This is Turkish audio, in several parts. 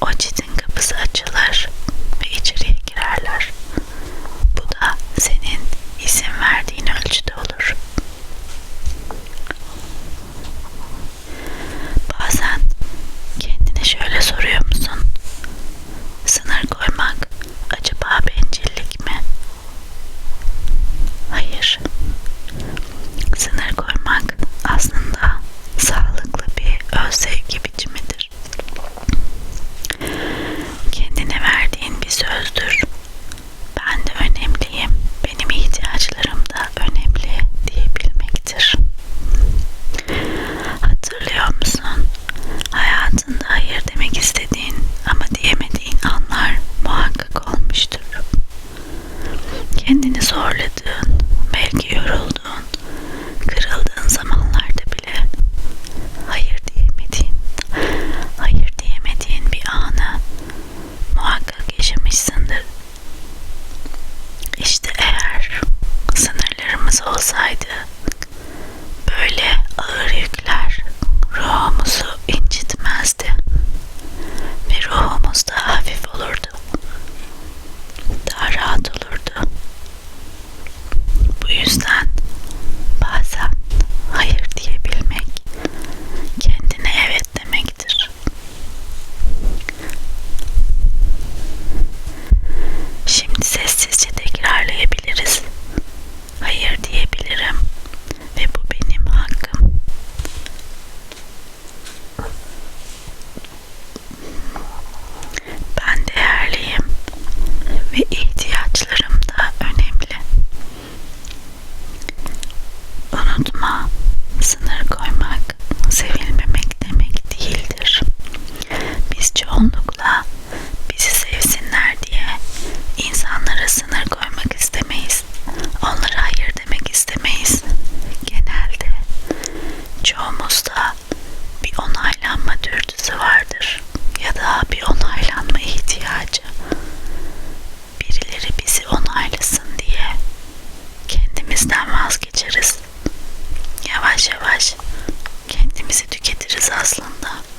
очень быстрый человек ve ihtiyaçlarım da önemli. Unutma, sınır koymak sevilmemek demek değildir. Biz çoğunlukla bizi sevsinler diye insanlara sınır koymak istemeyiz. Onlara hayır demek istemeyiz. Genelde çoğumuzda bir onaylanma dürtüsü vardır ya da bir onaylanma ihtiyacı birileri bizi onaylasın diye kendimizden vazgeçeriz. Yavaş yavaş kendimizi tüketiriz aslında.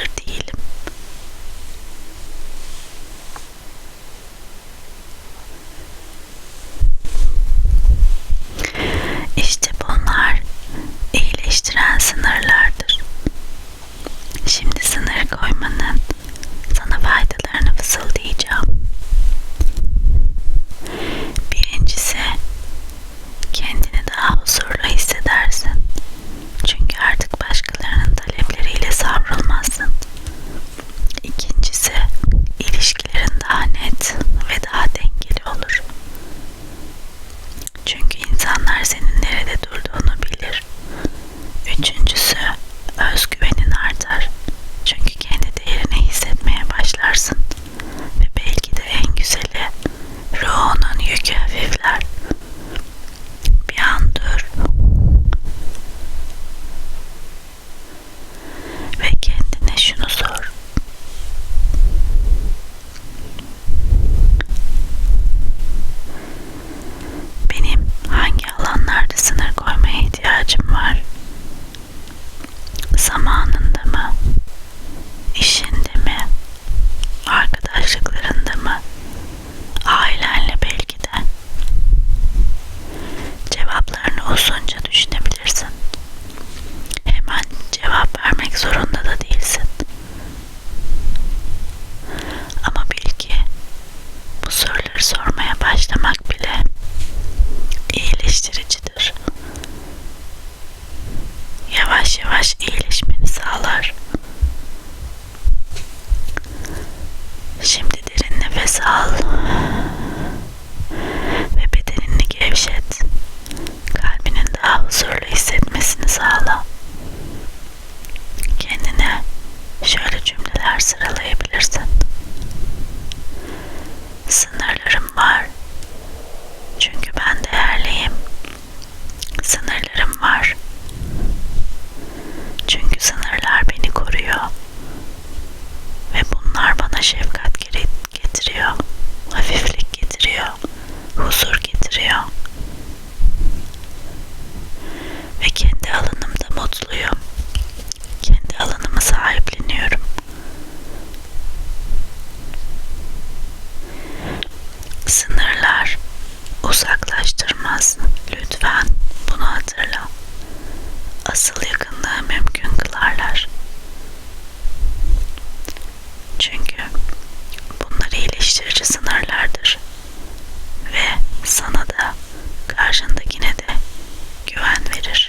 Değilim. Lütfen bunu hatırla. Asıl yakınlığı mümkün kılarlar. Çünkü bunlar iyileştirici sınırlardır. Ve sana da karşındakine de güven verir.